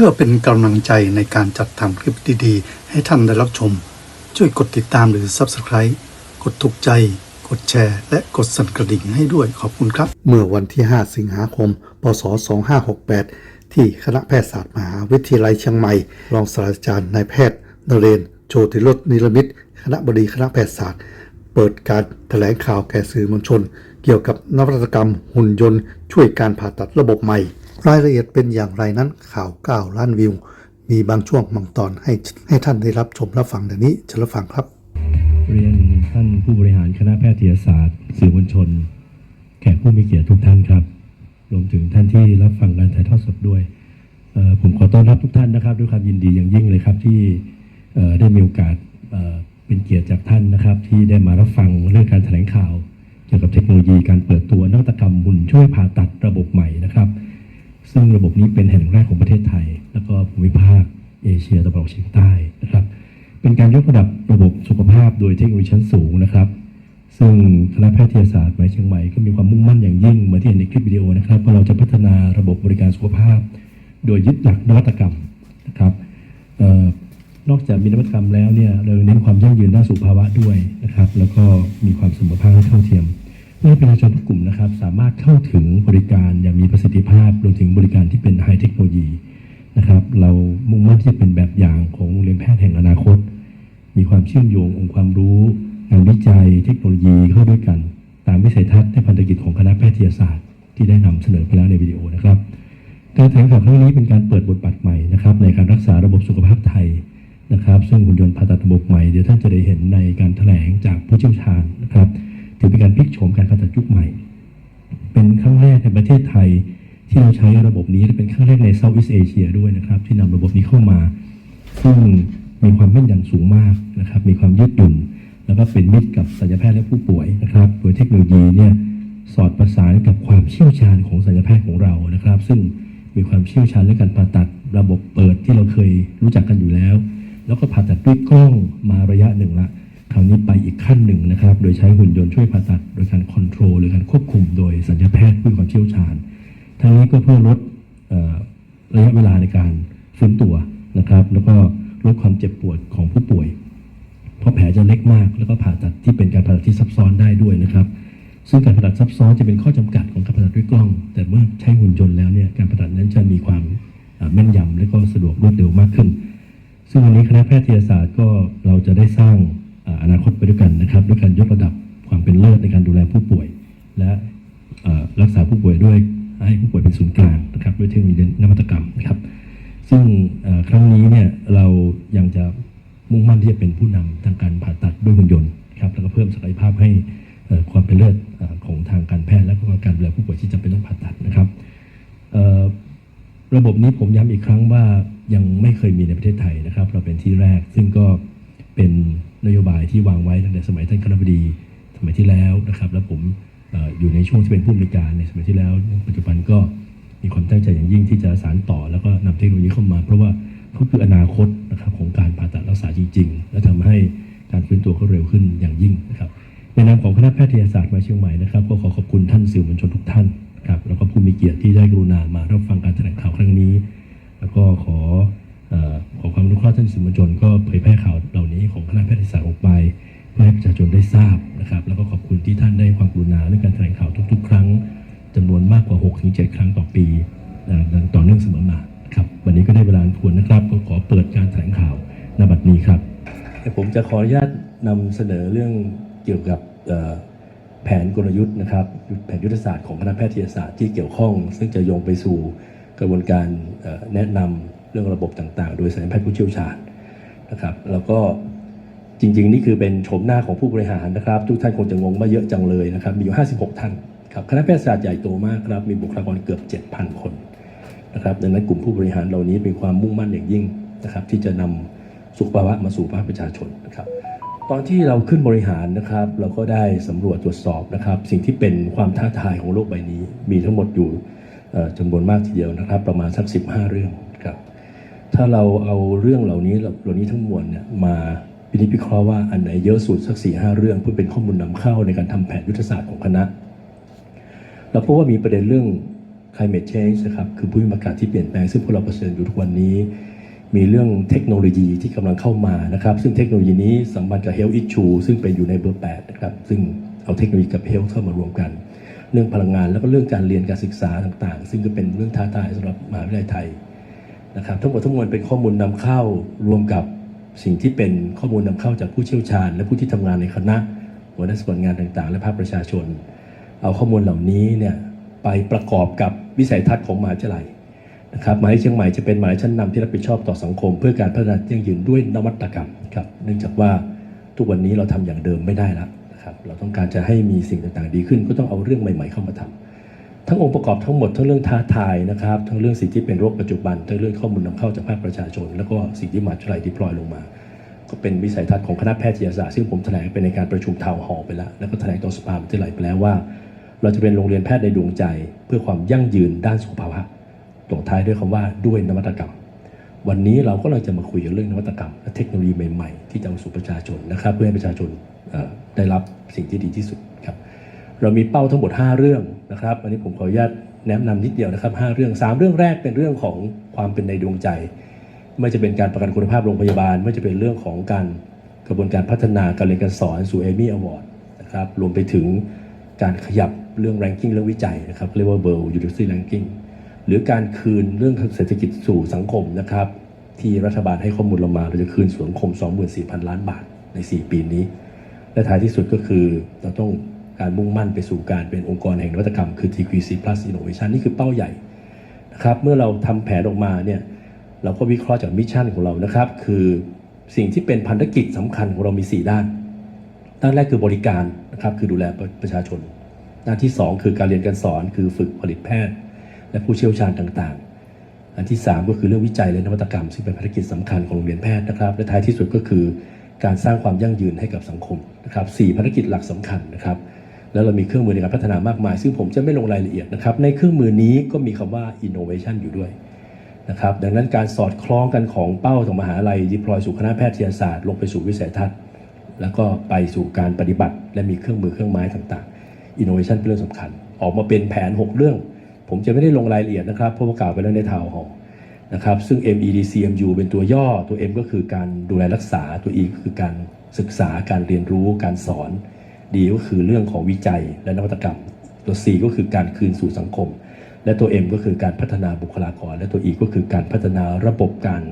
พื่อเป็นกำลังใจในการจัดทำคลิปดีๆ ให้ท่านได้รับชม ช่วยกดติดตามหรือ Subscribe กดถูกใจ กดแชร์ และกดสั่นกระดิ่งให้ด้วยขอบคุณครับ เมื่อวันที่ 5 สิงหาคม พศ 2568 ที่คณะแพทยศาสตร์มหาวิทยาลัยเชียงใหม่ รองศาสตราจารย์นายแพทย์นเรน โชติรสนิรมิตรคณะบดีคณะแพทยศาสตร์ เปิดการแถลงข่าวแก่สื่อมวลชน เกี่ยวกับนวัตกรรมหุ่นยนต์ ช่วยการผ่าตัดระบบใหม่ รายละเอียดเป็นอย่างไรนั้นข่าว9ล้านวิว มีบางช่วงบางตอนให้ให้ท่านได้รับชมรับฟังดังนี้เชิญรับฟังครับ เรียนท่านผู้บริหารคณะแพทยศาสตร์ สื่อมวลชน แขกผู้มีเกียรติทุกท่านครับรวมถึงท่านที่รับฟังการถ่ายทอดสดด้วย ผมขอต้อนรับทุกท่านนะครับ ด้วยความยินดีอย่างยิ่งเลยครับที่ได้มีโอกาสเอ่อเป็นเกียรติจากท่านนะครับ ที่ได้มารับฟังเรื่องการแถลงข่าว เกี่ยวกับเทคโนโลยีการเปิดตัวนวัตกรรมหุ่นช่วยผ่าตัดระบบใหม่นะครับ ซึ่งระบบนี้เป็นแห่งแรกของประเทศไทย แล้วก็ภูมิภาคเอเชียตะวันออกเฉียงใต้นะครับ เป็นการยกระดับระบบสุขภาพโดยเทคโนโลยีชั้นสูงนะครับ ซึ่งคณะแพทยศาสตร์มหาวิทยาลัยเชียงใหม่ก็มีความมุ่งมั่นอย่างยิ่งเหมือนที่เห็นในคลิปวิดีโอนะครับว่าเราจะพัฒนาระบบบริการสุขภาพ โดยยึดหลักนวัตกรรมนะครับออนอกจากมีนวัตกรรมแล้วเนี่ยเราเน้นความยั่งยืนด้านสุขภาวะด้วยนะครับ แล้วก็มีความเสมอภาคและเท่าเทียม ให้ประชาชนทุกกลุ่มนะครับ สามารถเข้าถึงบริการอย่างมีประสิทธิภาพรวมถึงบริการที่เป็นไฮเทคโนโลยีนะครับ เรามุ่งมั่นที่จะเป็นแบบอย่างของโรงเรียนแพทย์แห่งอนาคต มีความเชื่อมโยงองค์ความรู้งานวิจัย เทคโนโลยีเข้าด้วยกัน ตามวิสัยทัศน์และพันธกิจของคณะแพทยศาสตร์ ที่ได้นำเสนอไปแล้วในวิดีโอนะครับ การแถลงข่าวครั้งนี้เป็นการเปิดบทบาทใหม่นะครับในการรักษาระบบสุขภาพไทยนะครับ ซึ่งหุ่นยนต์ผ่าตัดระบบใหม่เดี๋ยวท่านจะได้เห็นในการแถลงจากผู้เชี่ยวชาญนะครับ ถือเป็นการพลิกโฉมการผ่าตัดยุคใหม่ เป็นครั้งแรกในประเทศไทยที่เราใช้ระบบนี้และเป็นครั้งแรกในเซาท์อีสเอเชียด้วยนะครับ ที่นำระบบนี้เข้ามา ซึ่งมีความแม่นยำสูงมากนะครับ มีความยืดหยุ่น แล้วก็เป็นมิตรกับศัลยแพทย์และผู้ป่วยนะครับ โดยเทคโนโลยีเนี่ยสอดประสานกับความเชี่ยวชาญของศัลยแพทย์ของเรานะครับ ซึ่งมีความเชี่ยวชาญเรื่องการผ่าตัดระบบเปิดที่เราเคยรู้จักกันอยู่แล้ว แล้วก็ผ่าตัดด้วยกล้องมาระยะหนึ่งละ คราวนี้ไปอีกขั้นหนึ่งนะครับ โดยใช้หุ่นยนต์ช่วยผ่าตัด โดยการคอนโทรลหรือการควบคุมโดยศัลยแพทย์ผู้มีความเชี่ยวชาญ ทั้งนี้ก็เพื่อลดอระยะเวลาในการฟื้นตัวนะครับ แล้วก็ลดความเจ็บปวดของผู้ป่วย เพราะแผลจะเล็กมาก แล้วก็ผ่าตัดที่เป็นการผ่าตัดที่ซับซ้อนได้ด้วยนะครับ ซึ่งการผ่าตัดซับซ้อนจะเป็นข้อจำกัดของการผ่าตัดด้วยกล้อง แต่เมื่อใช้หุ่นยนต์แล้วเนี่ยการผ่าตัดนั้นจะมีความแม่นยำและก็สะดวกรวดเร็วมากขึ้น ซึ่งวันนี้คณะแพทยศาสตร์ก็เราจะได้สร้าง อนาคตไปด้วยกันนะครับด้วยการยกระดับความเป็นเลิศในการดูแลผู้ป่วย และรักษาผู้ป่วยด้วยให้ผู้ป่วยเป็นศูนย์กลางนะครับด้วยเทคโนโลยีนวัตกรรมนะครับซึ่งครั้งนี้เนี่ยเรายังจะมุ่งมั่นที่จะเป็นผู้นำทางการผ่าตัดด้วยหุ่นยนต์ครับแล้วก็เพิ่มศักยภาพให้ความเป็นเลิศเอ่อของทางการแพทย์และก็การดูแลผู้ป่วยที่จำเป็นต้องผ่าตัดนะครับระบบนี้ผมย้ำอีกครั้งว่ายังไม่เคยมีในประเทศไทยนะครับ เราเป็นที่แรกซึ่งก็เป็น นโยบายที่วางไว้ตั้งแต่สมัยท่านคณะบดีสมัยที่แล้วนะครับ แล้วผมออยู่ในช่วงที่เป็นผู้อำนวยการในสมัยที่แล้ว ปัจจุบันก็มีความตั้งใจอย่างยิ่งที่จะสานต่อ แล้วก็นำเทคโนโลยีเข้ามา เพราะว่าเขาคืออนาคตนะครับของการผ่าตัดรักษาจริง ๆ และทำให้การฟื้นตัวเขาเร็วขึ้นอย่างยิ่งนะครับในนามของคณะแพทยศาสตร์มาเชียงใหม่นะครับก็ขอขอบคุณท่านสื่อมวลชนทุกท่านครับแล้วก็ผู้มีเกียรติที่ได้กรุณามารับฟังการแถลงข่าวครั้งนี้ แล้วก็ขออขอความอนุเคราะห์ท่านสื่อมวลชนก็เผยแพร่ข่าว ขออนุญาตนำเสนอเรื่องเกี่ยวกับแผนกลยุทธ์นะครับ แผนยุทธศาสตร์ของคณะแพทยศาสตร์ที่เกี่ยวข้อง ซึ่งจะโยงไปสู่กระบวนการแนะนำเรื่องระบบต่างๆ โดยศัลยแพทย์ผู้เชี่ยวชาญนะครับ แล้วก็จริง ๆ นี่คือเป็นโฉมหน้าของผู้บริหารนะครับ ทุกท่านคงจะงงว่าเยอะจังเลยนะครับ มีอยู่ 56 ท่านครับคณะแพทยศาสตร์ใหญ่โตมากครับ มีบุคลากรเกือบ 7,000 คนนะครับ ดังนั้นกลุ่มผู้บริหารเหล่านี้เป็นความมุ่งมั่นอย่างยิ่งนะครับที่จะนำ สุขภาวะมาสู่ภาคประชาชนนะครับตอนที่เราขึ้นบริหารนะครับ เราก็ได้สำรวจตรวจสอบนะครับ สิ่งที่เป็นความท้าทายของโลกใบนี้ มีทั้งหมดอยู่จำนวนมากทีเดียวนะครับ ประมาณสัก 15 เรื่องครับถ้าเราเอาเรื่องเหล่านี้เหล่านี้ทั้งมวลเนี่ยมาพินิจพิเคราะห์ว่าอันไหนเยอะสุดสัก4ีหเรื่อง เพื่อเป็นข้อมูลนำเข้าในการทำแผนยุทธศาสตร์ของคณะเราพบว่ามีประเด็นเรื่อง climate change นะครับคือภูมิอากาศที่เปลี่ยนแปลงซึ่งพวกเราเผชิญอยู่ทุกวันนี้ มีเรื่องเทคโนโลยีที่กำลังเข้ามานะครับ ซึ่งเทคโนโลยีนี้สัมพันธ์กับ health issue ซึ่งเป็นอยู่ในเบอร์8นะครับ ซึ่งเอาเทคโนโลยีกับ health เข้ามารวมกัน เรื่องพลังงานแล้วก็เรื่องการเรียนการศึกษาต่างๆ ซึ่งก็เป็นเรื่องท้าทายสำหรับมหาวิทยาลัยไทยนะครับทั้งหมดทั้งมวลเป็นข้อมูลนำเข้ารวมกับสิ่งที่เป็นข้อมูลนำเข้าจากผู้เชี่ยวชาญ และผู้ที่ทำงานในคณะหัวหน้าส่วนงานต่างๆ และภาคประชาชน เอาข้อมูลเหล่านี้เนี่ยไปประกอบกับวิสัยทัศน์ของมหาวิทยาลัย นะครับมหายายเชียงใหม่จะเป็นหาวิทยายชั้นนำที่รับผิดชอบต่อสังคม เพื่อการพัฒนายั่งยืนด้วยนวัตกรรมครับเนื่องจากว่าทุกวันนี้เราทำอย่างเดิมไม่ได้แล้วนะครับเราต้องการจะให้มีสิ่งต่างๆดีขึ้น ก็ต้องเอาเรื่องใหม่ ๆ เข้ามาทำทั้งองค์ประกอบทั้งหมดทั้งเรื่องท้าทายนะครับทั้งเรื่องสิ่งที่เป็นโรคปัจจุบันทั้งเรื่องข้อมูลนำเข้าจากภาคประชาชน แล้วก็สิ่งที่มหาวิทยาลัยดิพลอยลงมา ก็เป็นวิสัยทัศน์ของคณะแพทยศาสตร์ซึ่งผมแถลงไปในการประชุมทาวน์ฮอลล์ไปแล้วแล้วก็แถลงต่อสภาวิทยาลัยไปแล้วว่า เราจะเป็นโรงเรียนแพทย์ในดวงใจ เพื่อความยั่งยืนด้านสุขภาวะ ตรงท้ายด้วยคำว่าด้วยนวัตกรรม วันนี้เราก็เลยจะมาคุยกันเรื่องนวัตกรรมและเทคโนโลยีใหม่ๆ ที่จะเอาสู่ประชาชนนะครับ เพื่อให้ประชาชนได้รับสิ่งที่ดีที่สุดครับเรามีเป้าทั้งหมด 5 เรื่องนะครับอันนี้ผมขออนุญาตแนะนำนิดเดียวนะครับ 5 เรื่อง 3 เรื่องแรกเป็นเรื่องของความเป็นในดวงใจ ไม่จะเป็นการประกันคุณภาพโรงพยาบาล ไม่จะเป็นเรื่องของการกระบวนการพัฒนาการเรียนการสอนสู่ Emmy Award นะครับรวมไปถึงการขยับเรื่อง ranking เรื่องวิจัยนะครับเรียกว่า World University Ranking หรือการคืนเรื่องเศรษฐกิจสู่สังคมนะครับ ที่รัฐบาลให้ข้อมูลเรามาเราจะคืนสู่สังคม 24,000 ล้านบาทใน 4 ปีนี้ และท้ายที่สุดก็คือเราต้องการมุ่งมั่นไปสู่การเป็นองค์กรแห่งนวัตกรรมคือ TQC Plus Innovation นี่คือเป้าใหญ่นะครับเมื่อเราทำแผนออกมาเนี่ยเราก็วิเคราะห์จากมิชชั่นของเรานะครับ คือสิ่งที่เป็นพันธกิจสำคัญของเรามี 4 ด้าน ด้านแรกคือบริการนะครับคือดูแลประชาชน ด้านที่ 2 คือการเรียนการสอนคือฝึกผลิตแพทย์ และผู้เชี่ยวชาญต่างๆ อันที่ 3 ก็คือเรื่องวิจัยและนวัตกรรม ซึ่งเป็นภารกิจสำคัญของโรงเรียนแพทย์นะครับ และท้ายที่สุดก็คือการสร้างความยั่งยืนให้กับสังคมนะครับสภารกิจหลักสำคัญนะครับแล้วเรามีเครื่องมือในการพัฒนามากมาย ซึ่งผมจะไม่ลงรายละเอียดนะครับ ในเครื่องมือนี้ก็มีคำว่า innovation อยู่ด้วยนะครับ ดังนั้นการสอดคล้องกันของเป้าของมหาลัยดิพลอยสู่คณะแพทยศาสตร์ลงไปสู่วิสัยทัศน์ แล้วก็ไปสู่การปฏิบัติ และมีเครื่องมือเครื่องไม้ต่างๆ innovation เป็นเรื่องสำคัญ ออกมาเป็นแผน 6 เรื่อง ผมจะไม่ได้ลงรายละเอียดนะครับเพราะว่ากล่าวไปแล้วในทาวน์ฮอลนะครับซึ่ง MEDCMU เป็นตัวย่อตัว M ก็คือการดูแลรักษาตัว E ก็คือการศึกษาการเรียนรู้การสอน D ก็คือเรื่องของวิจัยและนวัตกรรม ตัว C ก็คือการคืนสู่สังคม และตัว M ก็คือการพัฒนาบุคลากร และตัว E ก็คือการพัฒนาระบบการ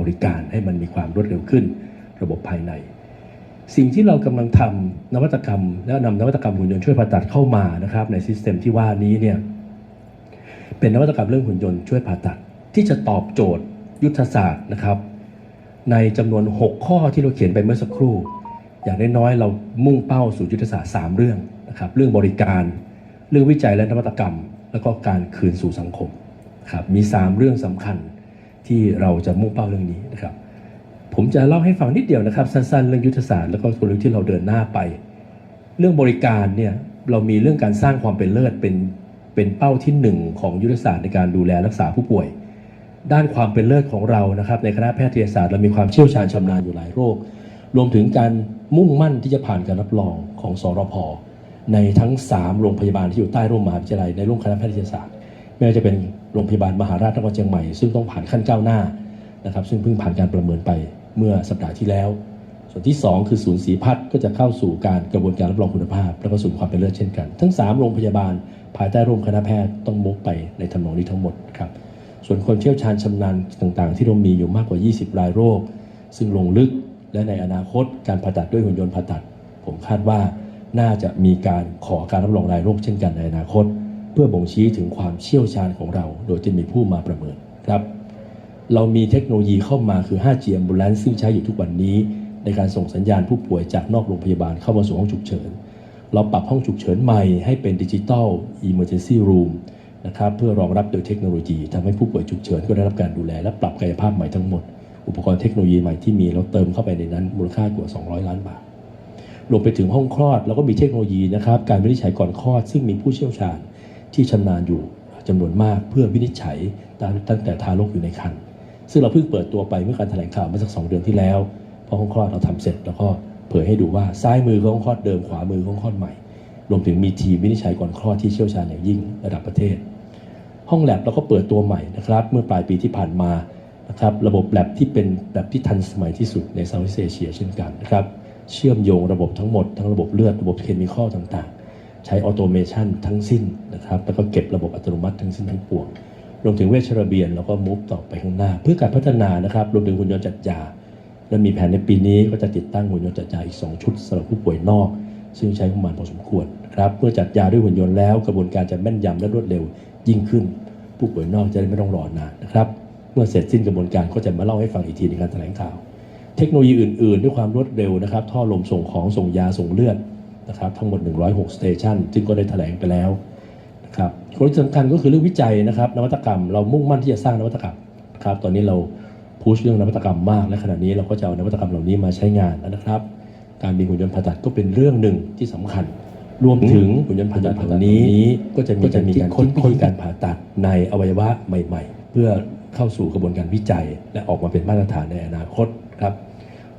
บริการให้มันมีความรวดเร็วขึ้น ระบบภายใน สิ่งที่เรากำลังทำนวัตกรรม และนำนวัตกรรมหุ่นยนต์ช่วยผ่าตัดเข้ามานะครับในซิสเต็มที่ว่านี้เนี่ย เป็นนวัตกรรมเรื่องหุ่นยนต์ช่วยผ่าตัด ที่จะตอบโจทย์ยุทธศาสตร์นะครับ ในจำนวน 6 ข้อที่เราเขียนไปเมื่อสักครู่ อย่างน้อยๆเรามุ่งเป้าสู่ยุทธศาสตร์ 3 เรื่องนะครับเรื่องบริการ เรื่องวิจัยและนวัตกรรม แล้วก็การคืนสู่สังคมครับมี 3 เรื่องสำคัญที่เราจะมุ่งเป้าเรื่องนี้นะครับ ผมจะเล่าให้ฟังนิดเดียวนะครับ สั้นๆ เรื่องยุทธศาสตร์แล้วก็กลยุทธ์ที่เราเดินหน้าไป เรื่องบริการเนี่ยเรามีเรื่องการสร้างความเป็นเลิศเป็น เป็นเป้าที่หนึ่งของยุทธศาสตร์ในการดูแลรักษาผู้ป่วย ด้านความเป็นเลิศของเรานะครับ ในคณะแพทยศาสตร์เรามีความเชี่ยวชาญชำนาญอยู่หลายโรค รวมถึงการมุ่งมั่นที่จะผ่านการรับรองของสรพในทั้ง 3 โรงพยาบาลที่อยู่ใต้ร่มมหาวิทยาลัยในร่วมคณะแพทยศาสตร์ไม่ว่าจะเป็นโรงพยาบาลมหาราชนครเชียงใหม่ ซึ่งต้องผ่านขั้นก้าวหน้านะครับ ซึ่งเพิ่งผ่านการประเมินไปเมื่อสัปดาห์ที่แล้ว ส่วนที่ 2 คือศูนย์ศรีพัฒน์ก็จะเข้าสู่การกระบวนการรับรองคุณภาพ และก็สู่ความเป็นเลิศเช่นกัน ทั้ง 3 โรงพยาบาล ภายใต้ร่มคณะแพทย์ต้องมุกไปในทำนองนี้ทั้งหมดครับส่วนคนเชี่ยวชาญชำนาญต่างๆ ที่เรามีอยู่มากกว่า 20 รายโรค ซึ่งลงลึกและในอนาคตการผ่าตัดด้วยหุ่นยนต์ผ่าตัด ผมคาดว่าน่าจะมีการขอการรับรองรายโรคเช่นกันในอนาคต เพื่อบ่งชี้ถึงความเชี่ยวชาญของเรา โดยจะมีผู้มาประเมินครับเรามีเทคโนโลยีเข้ามาคือ 5G Ambulance ซึ่งใช้อยู่ทุกวันนี้ ในการส่งสัญญาณผู้ป่วยจากนอกโรงพยาบาลเข้ามาสู่ห้องฉุกเฉิน เราปรับห้องฉุกเฉินใหม่ให้เป็นดิจิตอล Emergency Room นะครับเพื่อรองรับโดยเทคโนโลยีทำให้ผู้ป่วยฉุกเฉินก็ได้รับการดูแล และปรับกายภาพใหม่ทั้งหมด อุปกรณ์เทคโนโลยีใหม่ที่มีเราเติมเข้าไปในนั้นมูลค่ากว่า 200 ล้านบาทรวมไปถึงห้องคลอดเราก็มีเทคโนโลยีนะครับการวินิจฉัยก่อนคลอด ซึ่งมีผู้เชี่ยวชาญที่ชำนาญอยู่จำนวนมากเพื่อวินิจฉัยตั้งแต่ทารกอยู่ในครรภ์ซึ่งเราเพิ่งเปิดตัวไปเมื่อการแถลงข่าวเมื่อสักสองเดือนที่แล้วพอห้องคลอดเราทำเสร็จแล้วก็ เผยให้ดูว่าซ้ายมือของห้องคลอดเดิมขวามือของห้องคลอดใหม่ รวมถึงมีทีมวินิจฉัยก่อนคลอดที่เชี่ยวชาญอย่างยิ่งระดับประเทศ ห้องแลบเราก็เปิดตัวใหม่นะครับเมื่อปลายปีที่ผ่านมานะครับระบบแลบที่เป็นแลบที่ทันสมัยที่สุดในเซาท์อีสเอเชียเช่นกันนะครับเชื่อมโยงระบบทั้งหมด ทั้งระบบเลือดระบบเคมีคอลต่างๆ ใช้ออโตเมชันทั้งสิ้นนะครับแล้วก็เก็บระบบอัตโนมัติทั้งสิ้นทั้งปวงรวมถึงเวชระเบียนแล้วก็มุฟต่อไปข้างหน้า เพื่อการพัฒนานะครับรวมถึงหุ่นยนต์จัดยา และมีแผนในปีนี้ก็จะติดตั้งหุ่นยนต์จัดยาอีก 2 ชุดสำหรับผู้ป่วยนอก ซึ่งใช้ประมาณพอสมควรนะครับเมื่อจัดยาด้วยหุ่นยนต์แล้วกระบวนการจะแม่นยำและรวดเร็วยิ่งขึ้น ผู้ป่วยนอกจะได้ไม่ต้องรอนานนะครับเมื่อเสร็จสิ้นกระบวนการก็จะมาเล่าให้ฟังอีกทีในการแถลงข่าว เทคโนโลยีอื่นๆ ด้วยความรวดเร็วนะครับท่อลมส่งของส่งยาส่งเลือดนะครับทั้งหมด 106สเตชันซึ่งก็ได้แถลงไปแล้วนะครับคนที่สำคัญก็คือเรื่องวิจัยนะครับนวัตกรรมเรามุ่งมั่นที่จะสร้างนวัตกรรมครับตอนนี้เรา พุชเรื่องนวัตกรรมมากและขณะนี้เราก็จะเอานวัตกรรมเหล่านี้มาใช้งานแล้วนะครับ การมีหุ่นยนต์ผ่าตัดก็เป็นเรื่องหนึ่งที่สำคัญ รวมถึงหุ่นยนต์ผ่าตัดเหล่านี้ก็จะมีการมีการค้นวิธีการผ่าตัดในอวัยวะใหม่ ๆ เพื่อเข้าสู่กระบวนการวิจัย และออกมาเป็นมาตรฐานในอนาคตครับ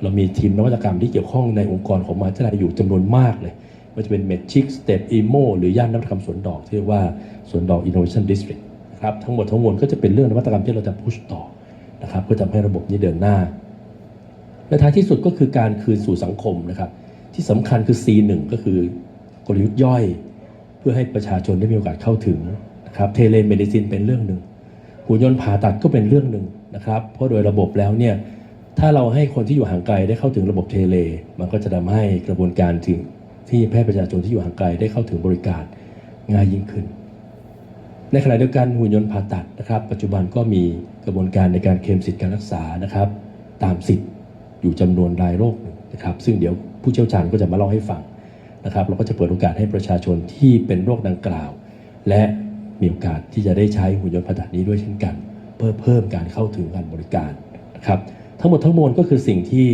เรามีทีมนวัตกรรมที่เกี่ยวข้องในองค์กรของมหาวิทยาลัยอยู่จำนวนมากเลยว่าจะเป็นเมชิกสเตปอีโมหรือย่านนวัตกรรมสวนดอกที่เรียกว่าสวนดอก Innovation District นะครับทั้งหมดทั้งมวลก็จะเป็นเรื่องนวัตกรรมที่เราจะพุชต่อ นะครับเพื่อทำให้ระบบนี้เดินหน้า และท้ายที่สุดก็คือการคืนสู่สังคมนะครับ ที่สำคัญคือ C1 ก็คือกลยุทธ์ย่อย เพื่อให้ประชาชนได้มีโอกาสเข้าถึงนะครับเทเลเมดิซินเป็นเรื่องหนึ่งหุ่นยนต์ผ่าตัดก็เป็นเรื่องหนึ่งนะครับเพราะโดยระบบแล้วเนี่ยถ้าเราให้คนที่อยู่ห่างไกลได้เข้าถึงระบบเทเล มันก็จะทำให้กระบวนการถึงที่แพทย์ประชาชนที่อยู่ห่างไกลได้เข้าถึงบริการง่ายยิ่งขึ้น ในขณะเดียวกันหุ่นยนต์ผ่าตัดนะครับ ปัจจุบันก็มี กระบวนการในการเคลมสิทธิการรักษานะครับ ตามสิทธิ์อยู่จำนวนรายโรคหนึ่งนะครับ ซึ่งเดี๋ยวผู้เชี่ยวชาญก็จะมาเล่าให้ฟังนะครับ เราก็จะเปิดโอกาสให้ประชาชนที่เป็นโรคดังกล่าว และมีโอกาสที่จะได้ใช้หุ่นยนต์ผ่าตัดนี้ด้วยเช่นกัน เพื่อเพิ่มการเข้าถึงการบริการนะครับ ทั้งหมดทั้งมวลก็คือสิ่งที่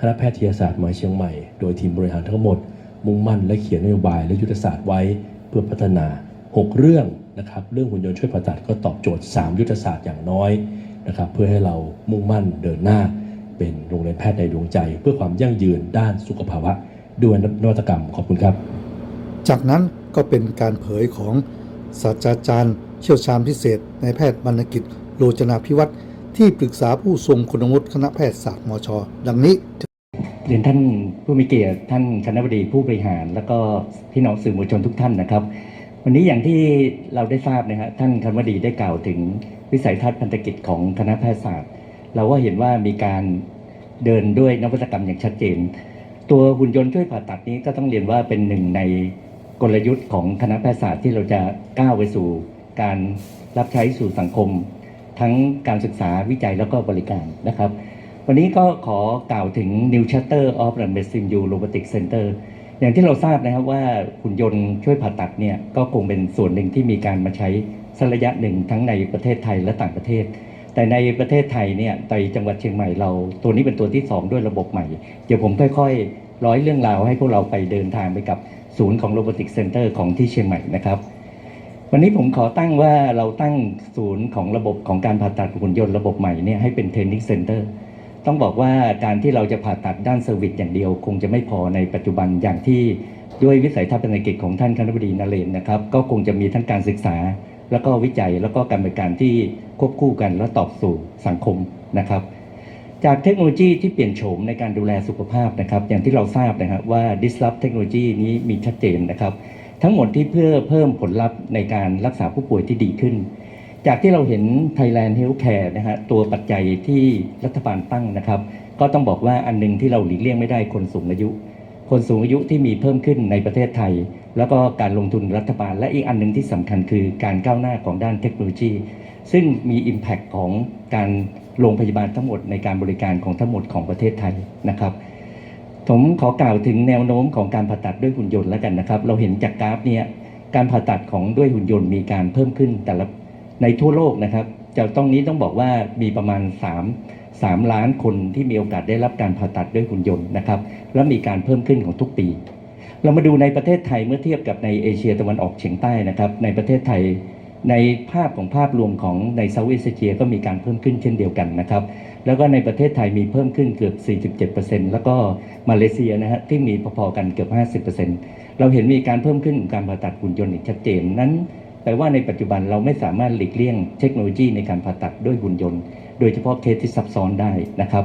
คณะแพทยศาสตร์มหาเชียงใหม่ โดยทีมบริหารทั้งหมด มุ่งมั่นและเขียนนโยบายและยุทธศาสตร์ไว้เพื่อพัฒนา 6 เรื่องนะครับเรื่องหุ่นยนต์ช่วยผ่าตัดก็ตอบโจทย์ 3 ยุทธศาสตร์อย่างน้อยนะครับเพื่อให้เรามุ่งมั่นเดินหน้า เป็นโรงเรียนแพทย์ในดวงใจ เพื่อความยั่งยืนด้านสุขภาวะ ด้วยนวัตกรรมขอบคุณครับ จากนั้นก็เป็นการเผยของศาสตราจารย์ เชี่ยวชาญพิเศษในายแพทย์บรรณกิจโลจนาพิวัตรที่ปรึกษาผู้ทรงคุณวุฒิคณะแพทยศาสตร์มช ดังนี้เรียนท่านผู้มีเกียรติท่านคณะบดีผู้บริหาร แล้วก็พี่น้องสื่อมวลชนทุกท่านนะครับ วันนี้อย่างที่เราได้ทราบนะฮะท่านคณะบดีได้กล่าวถึงวิสัยทัศน์พันธกิจของคณะแพทยศาสตร์ เราก็เห็นว่ามีการเดินด้วยนวัตกรรมอย่างชัดเจน ตัวหุ่นยนต์ช่วยผ่าตัดนี้ก็ต้องเรียนว่าเป็นหนึ่งในกลยุทธ์ของคณะแพทยศาสตร์ที่เราจะก้าวไปสู่การรับใช้สู่สังคม ทั้งการศึกษาวิจัยแล้วก็บริการนะครับ วันนี้ก็ขอกล่าวถึง New Chapter of the Medicine U Robotic Center อย่างที่เราทราบนะครับว่าหุ่นยนต์ช่วยผ่าตัดเนี่ยก็คงเป็นส่วนหนึ่งที่มีการมาใช้สักระยะหนึ่งทั้งในประเทศไทยและต่างประเทศ แต่ในประเทศไทยเนี่ยในจังหวัดเชียงใหม่เราตัวนี้เป็นตัวที่ 2 ด้วยระบบใหม่ เดี๋ยวผมค่อยๆ ร้อยเรื่องราวให้พวกเราไปเดินทางไปกับศูนย์ของ Robotic Center ของที่เชียงใหม่นะครับวันนี้ผมขอตั้งว่าเราตั้งศูนย์ของระบบของการผ่าตัดหุ่นยนต์ระบบใหม่เนี่ยให้เป็นเทรนนิ่งเซ็นเตอร์ ต้องบอกว่าการที่เราจะผ่าตัดด้านเซอร์วิสอย่างเดียว คงจะไม่พอในปัจจุบันอย่างที่ด้วยวิสัยทัศน์เป็นกิจของท่านคณะบดีนเรนนะครับ ก็คงจะมีทั้งการศึกษา แล้วก็วิจัยแล้วก็การบริการที่ควบคู่กันและตอบสู่สังคมนะครับ จากเทคโนโลยีที่เปลี่ยนโฉมในการดูแลสุขภาพนะครับ อย่างที่เราทราบนะครับว่า disrupt เทคโนโลยีนี้มีชัดเจนนะครับ ทั้งหมดที่เพื่อเพิ่มผลลัพธ์ในการรักษาผู้ป่วยที่ดีขึ้น จากที่เราเห็น Thailand Healthcare นะฮะตัวปัจจัยที่รัฐบาลตั้งนะครับ ก็ต้องบอกว่าอันหนึงที่เราหลีกเลี่ยงไม่ได้คนสูงอายุ คนสูงอายุที่มีเพิ่มขึ้นในประเทศไทย แล้วก็การลงทุนรัฐบาล และอีกอันหนึงที่สำคัญคือการก้าวหน้าของด้านเทคโนโลยี ซึ่งมี Impact ของการโรงพยาบาลทั้งหมดในการบริการของทั้งหมดของประเทศไทยนะครับผมขอกล่าวถึงแนวโน้มของการผ่าตัดด้วยหุ่นยนต์แล้วกันนะครับ เราเห็นจากกราฟเนี่ยการผ่าตัดของด้วยหุ่นยนต์มีการเพิ่มขึ้นแต่ละ ในทั่วโลกนะครับจะต้องนี้ต้องบอกว่ามีประมาณ 3 3 ล้านคนที่มีโอกาสได้รับการผ่าตัดด้วยหุ่นยนต์นะครับและมีการเพิ่มขึ้นของทุกปี เรามาดูในประเทศไทยเมื่อเทียบกับในเอเชียตะวันออกเฉียงใต้นะครับในประเทศไทยในภาพของภาพรวมของในเซาท์อีสเอเชียก็มีการเพิ่มขึ้นเช่นเดียวกันนะครับ แล้วก็ในประเทศไทยมีเพิ่มขึ้นเกือบ 47%แล้วก็มาเลเซียนะฮะที่มีพอๆกันเกือบ 50%เราเห็นมีการเพิ่มขึ้นของการผ่าตัดหุ่นยนต์อย่างชัดเจนนั้น แปลว่าในปัจจุบันเราไม่สามารถหลีกเลี่ยงเทคโนโลยีในการผ่าตัดด้วยหุ่นยนต์ โดยเฉพาะเคสที่ซับซ้อนได้นะครับ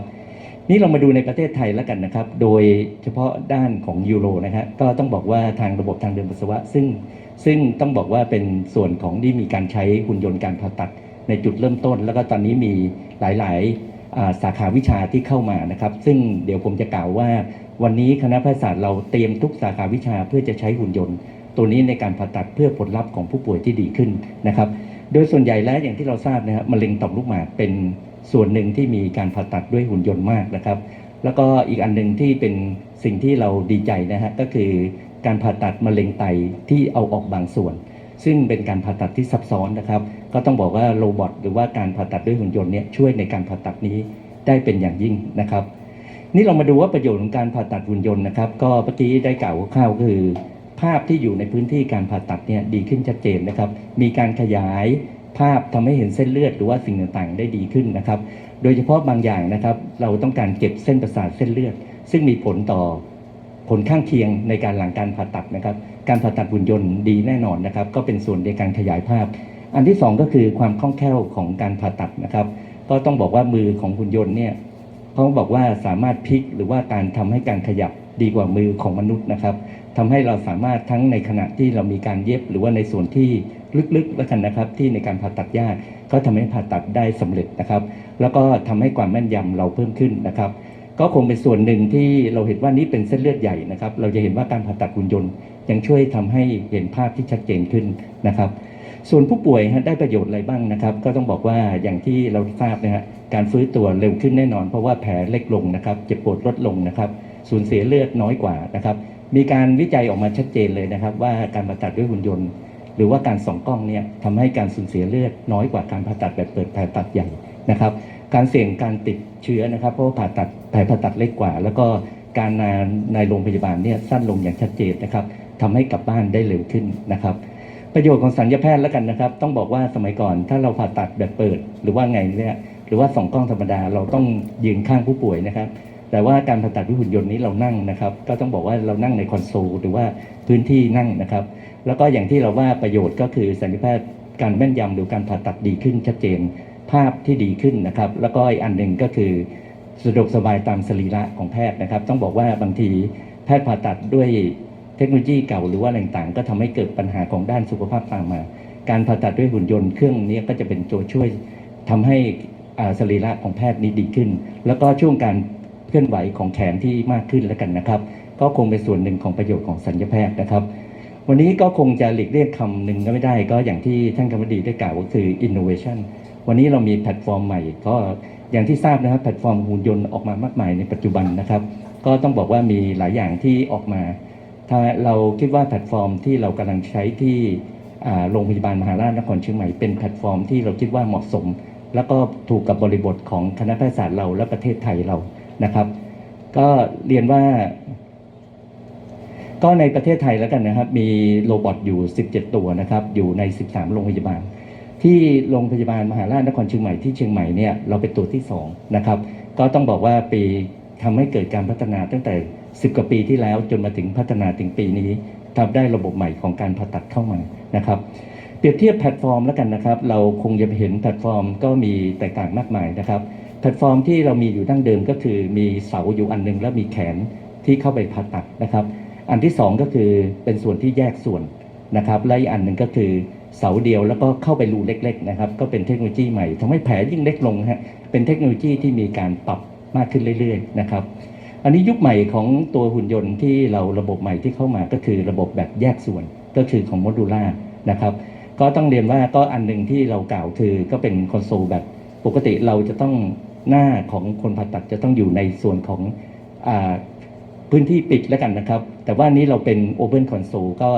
นี่เรามาดูในประเทศไทยแล้วกันนะครับ โดยเฉพาะด้านของยูโรนะครับก็ต้องบอกว่าทางระบบทางเดินปัสสาวะ ซึ่งซึ่งต้องบอกว่าเป็นส่วนของที่มีการใช้หุ่นยนต์การผ่าตัดในจุดเริ่มต้น แล้วก็ตอนนี้มีหลาย ๆ สาขาวิชาที่เข้ามานะครับ ซึ่งเดี๋ยวผมจะกล่าวว่า วันนี้คณะแพทยศาสตร์เราเตรียมทุกสาขาวิชาเพื่อจะใช้หุ่นยนต์ ตัวนี้ในการผ่าตัดเพื่อผลลัพธ์ของผู้ป่วยที่ดีขึ้นนะครับ โดยส่วนใหญ่แล้วอย่างที่เราทราบนะครับมะเร็งต่อมลูกหมากเป็นส่วนหนึ่งที่มีการผ่าตัดด้วยหุ่นยนต์มากนะครับ แล้วก็อีกอันหนึ่งที่เป็นสิ่งที่เราดีใจนะฮะก็คือการผ่าตัดมะเร็งไตที่เอาออกบางส่วน ซึ่งเป็นการผ่าตัดที่ซับซ้อนนะครับ ก็ต้องบอกว่าโรบอทหรือว่าการผ่าตัดด้วยหุ่นยนต์เนี่ยช่วยในการผ่าตัดนี้ได้เป็นอย่างยิ่งนะครับ นี่เรามาดูว่าประโยชน์ของการผ่าตัดหุ่นยนต์นะครับ ก็เมื่อกี้ได้กล่าวคร่าวๆก็คือ ภาพที่อยู่ในพื้นที่การผ่าตัดเนี่ยดีขึ้นชัดเจนนะครับ มีการขยายภาพทำให้เห็นเส้นเลือดหรือว่าสิ่งต่างๆ ได้ดีขึ้นนะครับ โดยเฉพาะบางอย่างนะครับ เราต้องการเก็บเส้นประสาทเส้นเลือด ซึ่งมีผลต่อผลข้างเคียงในการหลังการผ่าตัดนะครับ การผ่าตัดหุ่นยนต์ดีแน่นอนนะครับ ก็เป็นส่วนในการขยายภาพ อันที่สองก็คือความคล่องแคล่วของการผ่าตัดนะครับ ก็ต้องบอกว่ามือของหุ่นยนต์เนี่ยเขาบอกว่าสามารถพลิกหรือว่าการทำให้การขยับดีกว่ามือของมนุษย์นะครับ ทำให้เราสามารถทั้งในขณะที่เรามีการเย็บ หรือว่าในส่วนที่ลึกๆแล้วกันนะครับ ที่ในการผ่าตัดยากก็ทำให้ผ่าตัดได้สำเร็จนะครับ แล้วก็ทำให้ความแม่นยำเราเพิ่มขึ้นนะครับ ก็คงเป็นส่วนหนึ่งที่เราเห็นว่านี้เป็นเส้นเลือดใหญ่นะครับ เราจะเห็นว่าการผ่าตัดหุ่นยนต์ ยังช่วยทำให้เห็นภาพที่ชัดเจนขึ้นนะครับ ส่วนผู้ป่วยได้ประโยชน์อะไรบ้างนะครับ ก็ต้องบอกว่าอย่างที่เราทราบนะฮะการฟื้นตัวเร็วขึ้นแน่นอน เพราะว่าแผลเล็กลงนะครับ เจ็บปวดลดลงนะครับสูญเสียเลือดน้อยกว่านะครับ มีการวิจัยออกมาชัดเจนเลยนะครับ ว่าการผ่าตัดด้วยหุ่นยนต์ หรือว่าการส่องกล้องเนี่ยทำให้การสูญเสียเลือดน้อยกว่าการผ่าตัดแบบเปิดแผลตัดใหญ่นะครับ การเสี่ยงการติดเชื้อนะครับเพราะผ่าตัดแผลผ่าตัดเล็กกว่า แล้วก็การนานในโรงพยาบาลเนี่ยสั้นลงอย่างชัดเจนนะครับทำให้กลับบ้านได้เร็วขึ้นนะครับประโยชน์ของสัญญาแพทย์แล้วกันนะครับ ต้องบอกว่าสมัยก่อนถ้าเราผ่าตัดแบบเปิด หรือว่าไงเนี่ยหรือว่าส่องกล้องธรรมดาเราต้องยืนข้างผู้ป่วยนะครับ แต่ว่าการผ่าตัดด้วยหุ่นยนต์นี้เรานั่งนะครับ ก็ต้องบอกว่าเรานั่งในคอนโซลหรือว่าพื้นที่นั่งนะครับ แล้วก็อย่างที่เราว่าประโยชน์ก็คือสัญญแพทย์การแม่นยำหรือการผ่าตัดดีขึ้นชัดเจนภาพที่ดีขึ้นนะครับ แล้วก็อีกอันหนึ่งก็คือสะดวกสบายตามสรีระของแพทย์นะครับ ต้องบอกว่าบางทีแพทย์ผ่าตัดด้วยเทคโนโลยีเก่าหรือว่าอะไรต่างๆ ก็ทำให้เกิดปัญหาของด้านสุขภาพตามมา การผ่าตัดด้วยหุ่นยนต์เครื่องนี้ก็จะเป็นตัวช่วยทำให้สรีระของแพทย์นี้ดีขึ้น แล้วก็ช่วงการ เคลื่อนไหวของแขนที่มากขึ้นแล้วกันนะครับ ก็คงเป็นส่วนหนึ่งของประโยชน์ของสัญญาแพทย์นะครับ วันนี้ก็คงจะหลีกเลี่ยงคำหนึ่งก็ไม่ได้ ก็อย่างที่ท่านกรรมดีได้กล่าวก็คือ innovation วันนี้เรามีแพลตฟอร์มใหม่ ก็อย่างที่ทราบนะครับแพลตฟอร์มหุ่นยนต์ออกมามากมายในปัจจุบันนะครับ ก็ต้องบอกว่ามีหลายอย่างที่ออกมา ถ้าเราคิดว่าแพลตฟอร์มที่เรากำลังใช้ที่โรงพยาบาลมหาราชนครเชียงใหม่เป็นแพลตฟอร์มที่เราคิดว่าเหมาะสม แล้วก็ถูกกับบริบทของคณะแพทยศาสตร์เราและประเทศไทยเรา นะครับ ก็เรียนว่า ก็ในประเทศไทยแล้วกันนะครับ มีโรบอทอยู่ 17 ตัวนะครับ อยู่ใน 13 โรงพยาบาล ที่โรงพยาบาลมหาราชนครเชียงใหม่ที่เชียงใหม่เนี่ยเราเป็นตัวที่ 2 นะครับ ก็ต้องบอกว่าปีทำให้เกิดการพัฒนาตั้งแต่ 10 กว่าปีที่แล้วจนมาถึงพัฒนาถึงปีนี้ทำได้ระบบใหม่ของการผ่าตัดเข้ามานะครับเปรียบเทียบแพลตฟอร์มแล้วกันนะครับ เราคงจะเห็นแพลตฟอร์มก็มีแตกต่างมากมายนะครับ แพลตฟอร์มที่เรามีอยู่ดั้งเดิมก็คือมีเสาอยู่อันหนึงแล้วมีแขนที่เข้าไปผ่าตัดนะครับ อันที่สองก็คือเป็นส่วนที่แยกส่วนนะครับและอีกอันหนึ่งก็คือเสาเดียวแล้วก็เข้าไปรูเล็กๆนะครับก็เป็นเทคโนโลยีใหม่ทำให้แผลยิ่งเล็กลงฮะเป็นเทคโนโลยีที่มีการปรับมากขึ้นเรื่อยๆนะครับอันนี้ยุคใหม่ของตัวหุ่นยนต์ที่เราระบบใหม่ที่เข้ามาก็คือระบบแบบแยกส่วนก็คือของโมดูล่านะครับก็ต้องเรียนว่าก็อันหนึ่งที่เรากล่าวคือก็เป็นคอนโซลแบบปกติเราจะต้อง หน้าของคนผ่าตัดจะต้องอยู่ในส่วนของอพื้นที่ปิดแล้วกันนะครับ แต่ว่านี้เราเป็น Open Console ก็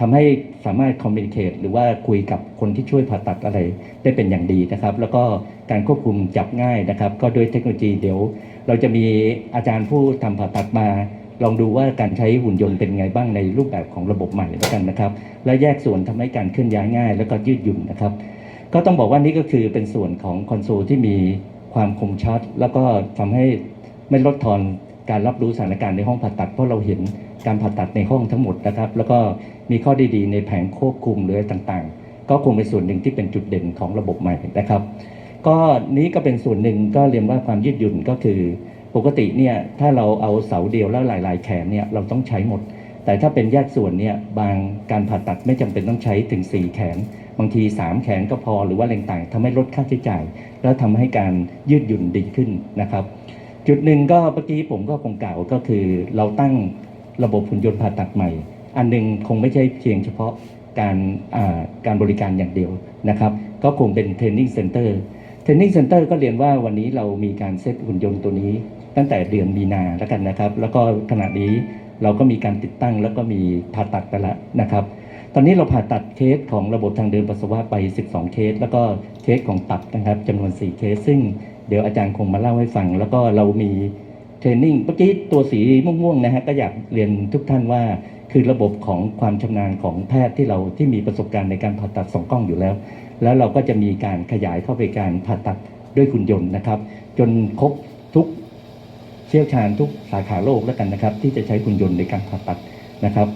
ทำให้สามารถ communicate หรือว่าคุยกับคนที่ช่วยผ่าตัดอะไรได้เป็นอย่างดีนะครับ แล้วก็การควบคุมจับง่ายนะครับ ก็ด้วยเทคโนโลยีเดี๋ยว เราจะมีอาจารย์ผู้ทำผ่าตัดมา ลองดูว่าการใช้หุ่นยนต์เป็นไงบ้างในรูปแบบของระบบใหม่แล้วกันนะครับ และแยกส่วนทำให้การเคลื่อนย้ายง่าย แล้วก็ยืดหยุ่นนะครับ ก็ต้องบอกว่านี่ก็คือเป็นส่วนของคอนโซลที่มี ความคมชัด แล้วก็ทำให้ไม่ลดทอนการรับรู้สถานการณ์ในห้องผ่าตัด เพราะเราเห็นการผ่าตัดในห้องทั้งหมดนะครับ แล้วก็มีข้อดีๆในแผงควบคุมหรืออะไรต่างๆ ก็คงเป็นส่วนหนึ่งที่เป็นจุดเด่นของระบบใหม่นะครับ ก็นี้ก็เป็นส่วนหนึ่งก็เรียนว่าความยืดหยุ่นก็คือ ปกติเนี่ยถ้าเราเอาเสาเดียวแล้วหลาย ๆ แขนเนี่ยเราต้องใช้หมด แต่ถ้าเป็นแยกส่วนเนี่ยบางการผ่าตัดไม่จำเป็นต้องใช้ถึง 4 แขน บางที 3 แขนก็พอหรือว่าอะไรต่างทำให้ลดค่าใช้จ่าย แล้วทำให้การยืดหยุ่นดีขึ้นนะครับ จุดหนึ่งก็เมื่อกี้ผมก็คงกล่าวก็คือเราตั้งระบบหุ่นยนต์ผ่าตัดใหม่ อันหนึงคงไม่ใช่เพียงเฉพาะการอ่าการบริการอย่างเดียวนะครับ ก็คงเป็นเทรนนิ่งเซ็นเตอร์เทรนนิ่งเซ็นเตอร์ก็เรียนว่าวันนี้เรามีการเซตหุ่นยนต์ตัวนี้ ตั้งแต่เดือนมีนาแล้วกันนะครับ แล้วก็ขณะนี้เราก็มีการติดตั้งแล้วก็มีผ่าตัดไปแล้วนะครับ ตอนนี้เราผ่าตัดเคสของระบบทางเดินปัสสาวะไป 12 เคส แล้วก็เคสของตับนะครับจำนวน 4 เคส ซึ่งเดี๋ยวอาจารย์คงมาเล่าให้ฟัง แล้วก็เรามีเทรนนิ่งเมื่อกี้ตัวสีม่วงๆนะฮะก็อยากเรียนทุกท่านว่าคือระบบของความชำนาญของแพทย์ที่เราที่มีประสบการณ์ในการผ่าตัดสองกล้องอยู่แล้ว แล้วเราก็จะมีการขยายเข้าไปการผ่าตัดด้วยหุ่นยนต์นะครับ จนครบทุกเชี่ยวชาญทุกสาขาโลกแล้วกันนะครับ ที่จะใช้หุ่นยนต์ในการผ่าตัดนะครับ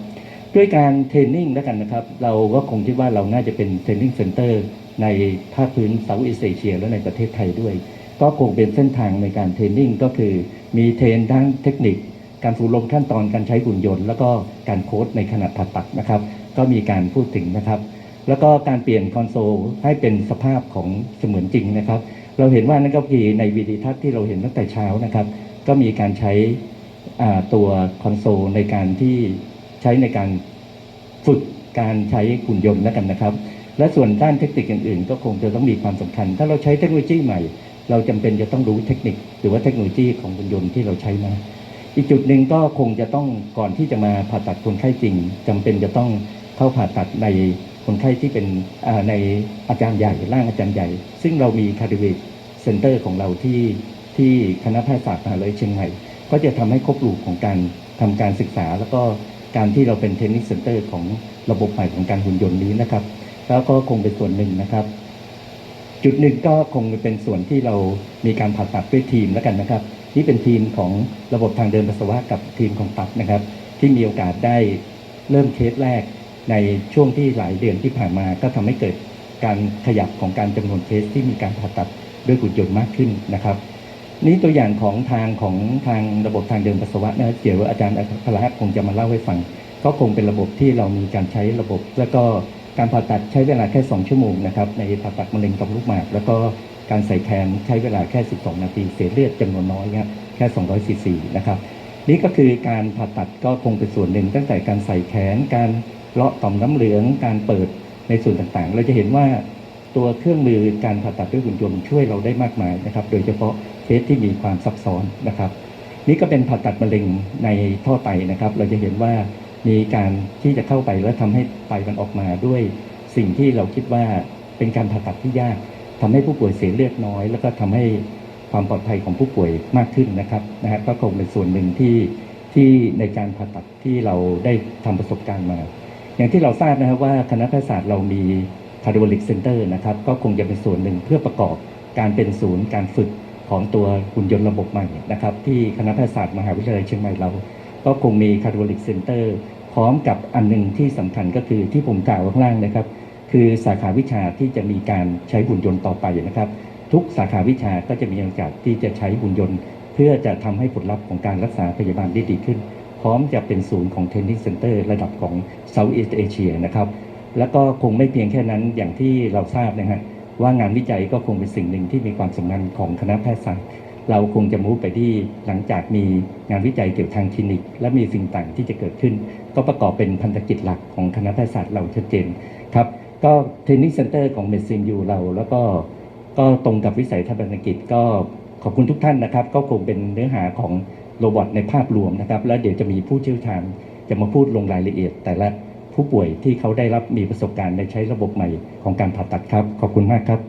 ด้วยการเทรนนิ่งแล้วกันนะครับ เราก็คงคิดว่าเราน่าจะเป็นเทรนนิ่งเซ็นเตอร์ในภาคพื้นเซาท์อีสเอเชียและในประเทศไทยด้วย ก็คงเป็นเส้นทางในการเทรนนิ่งก็คือมีเทรนทั้งเทคนิค การฝึกลมขั้นตอนการใช้หุ่นยนต์ แล้วก็การโค้ดในขณะผ่าตัดนะครับ ก็มีการพูดถึงนะครับ แล้วก็การเปลี่ยนคอนโซลให้เป็นสภาพของเสมือนจริงนะครับ เราเห็นว่านั่นก็คือในวิดีทัศน์ที่เราเห็นตั้งแต่เช้านะครับ ก็มีการใช้ตัวคอนโซลในการที่ใช้ในการ ฝึกการใช้หุ่นยนต์แล้วกันนะครับ และส่วนด้านเทคนิคอื่นๆ ก็คงจะต้องมีความสำคัญ ถ้าเราใช้เทคโนโลยีใหม่ เราจำเป็นจะต้องรู้เทคนิค หรือว่าเทคโนโลยีของหุ่นยนต์ที่เราใช้มา อีกจุดหนึ่งก็คงจะต้องก่อนที่จะมาผ่าตัดคนไข้จริงจำเป็นจะต้องเข้าผ่าตัดในคนไข้ที่เป็นในอาจารย์ใหญ่ร่างอาจารย์ใหญ่ ซึ่งเรามีคาร์ดิเวกเซ็นเตอร์ของเราที่ที่คณะแพทยศาสตร์มหาวิทยาลัยเชียงใหม่ ก็จะทำให้ครบรูปของการทำการศึกษาแล้วก็ การที่เราเป็นเทรนนิ่งเซ็นเตอร์ของระบบใหม่ของการหุ่นยนต์นี้นะครับ แล้วก็คงเป็นส่วนหนึ่งนะครับ จุดหนึ่งก็คงเป็นส่วนที่เรามีการผ่าตัดด้วยทีมแล้วกันนะครับนี่เป็นทีมของระบบทางเดินปัสสาวะกับทีมของตับนะครับ ที่มีโอกาสได้เริ่มเคสแรกในช่วงที่หลายเดือนที่ผ่านมาก็ทำให้เกิดการขยับของการจำนวนเคสที่มีการผ่าตัดด้วยหุ่นยนต์มากขึ้นนะครับ นี่ตัวอย่างของทางของทางระบบทางเดินปัสสาวะนะเดี๋ยวอาจารย์อัครรัตน์คงจะมาเล่าให้ฟัง ก็คงเป็นระบบที่เรามีการใช้ระบบ แล้วก็การผ่าตัดใช้เวลาแค่ 2 ชั่วโมงนะครับในผ่าตัดมะเร็งต่อมลูกหมาก แล้วก็การใส่แคนใช้เวลาแค่ 12 นาที เสียเลือดจำนวนน้อยครับแค่ 200ซีซีนะครับนี่ก็คือการผ่าตัดก็คงเป็นส่วนหนึ่ง ตั้งแต่การใส่แขน การเลาะต่อมน้ำเหลือง การเปิดในส่วนต่างๆ เราจะเห็นว่าตัวเครื่องมือการผ่าตัดด้วยหุ่นยนต์ช่วยเราได้มากมายนะครับ โดยเฉพาะ เคสที่มีความซับซ้อนนะครับ นี่ก็เป็นผ่าตัดมะเร็งในท่อไตนะครับ เราจะเห็นว่ามีการที่จะเข้าไปแล้วทำให้ไตมันออกมาด้วยสิ่งที่เราคิดว่าเป็นการผ่าตัดที่ยากทำให้ผู้ป่วยเสียเลือดน้อย แล้วก็ทำให้ความปลอดภัยของผู้ป่วยมากขึ้นนะครับนะฮะก็คงเป็นส่วนหนึ่งที่ที่ในการผ่าตัดที่เราได้ทำประสบการณ์มา อย่างที่เราทราบนะครับว่าคณะแพทยศาสตร์เรามี cardiovascular center นะครับ ก็คงจะเป็นส่วนหนึ่งเพื่อประกอบการเป็นศูนย์การฝึก ของตัวหุ่นยนต์ระบบใหม่นะครับ ที่คณะแพทยศาสตร์มหาวิทยาลัยเชียงใหม่เรา ก็คงมี cardiovascular center พร้อมกับอันหนึ่งที่สำคัญก็คือที่ผมกล่าวข้างล่างนะครับ คือสาขาวิชาที่จะมีการใช้หุ่นยนต์ต่อไปนะครับ ทุกสาขาวิชาก็จะมีโอกาสที่จะใช้หุ่นยนต์ เพื่อจะทำให้ผลลัพธ์ของการรักษาพยาบาลได้ดีขึ้น พร้อมจะเป็นศูนย์ของเทรนนิ่งเซ็นเตอร์ระดับของ Southeast Asia นะครับแล้วก็คงไม่เพียงแค่นั้นอย่างที่เราทราบนะฮะ ว่างานวิจัยก็คงเป็นสิ่งหนึ่งที่มีความสำคัญของคณะแพทยศาสตร์ เราคงจะมุ่งไปที่หลังจากมีงานวิจัยเกี่ยวกับทางคลินิก และมีสิ่งต่างที่จะเกิดขึ้น ก็ประกอบเป็นพันธกิจหลักของคณะแพทยศาสตร์เราชัดเจนครับก็เทนนิ่งเซ็นเตอร์ของเมดซินยูเราแล้วก็ก็ตรงกับวิสัยทัศน์พันธกิจก็ขอบคุณทุกท่านนะครับ ก็คงเป็นเนื้อหาของโรบอทในภาพรวมนะครับ แล้วเดี๋ยวจะมีผู้เชี่ยวชาญจะมาพูดลงรายละเอียดแต่ละ ผู้ป่วยที่เขาได้รับมีประสบการณ์ในใช้ระบบใหม่ของการผ่าตัดครับ ขอบคุณมากครับ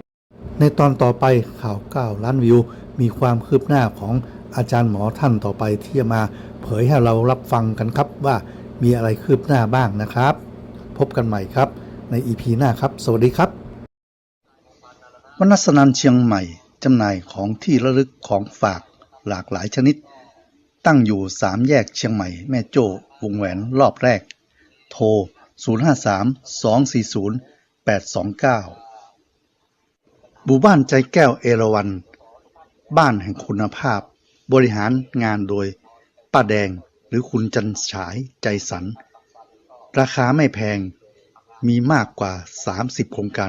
ในตอนต่อไปข่าว9ล้านวิว มีความคืบหน้าของอาจารย์หมอท่านต่อไปที่จะมาเผยให้เรารับฟังกันครับว่ามีอะไรคืบหน้าบ้างนะครับ พบกันใหม่ครับใน EP หน้าครับ สวัสดีครับวนัสนันเชียงใหม่จำหน่ายของที่ระลึกของฝากหลากหลายชนิด ตั้งอยู่สามแยกเชียงใหม่แม่โจ้วงแหวนรอบแรก โทร 053 240หมู่บ้านใจแก้วเอราวัน บ้านแห่งคุณภาพ บริหารงานโดยป้าแดงหรือคุณจันฉายใจสัน ราคาไม่แพงมีมากกว่า 30 โครงการ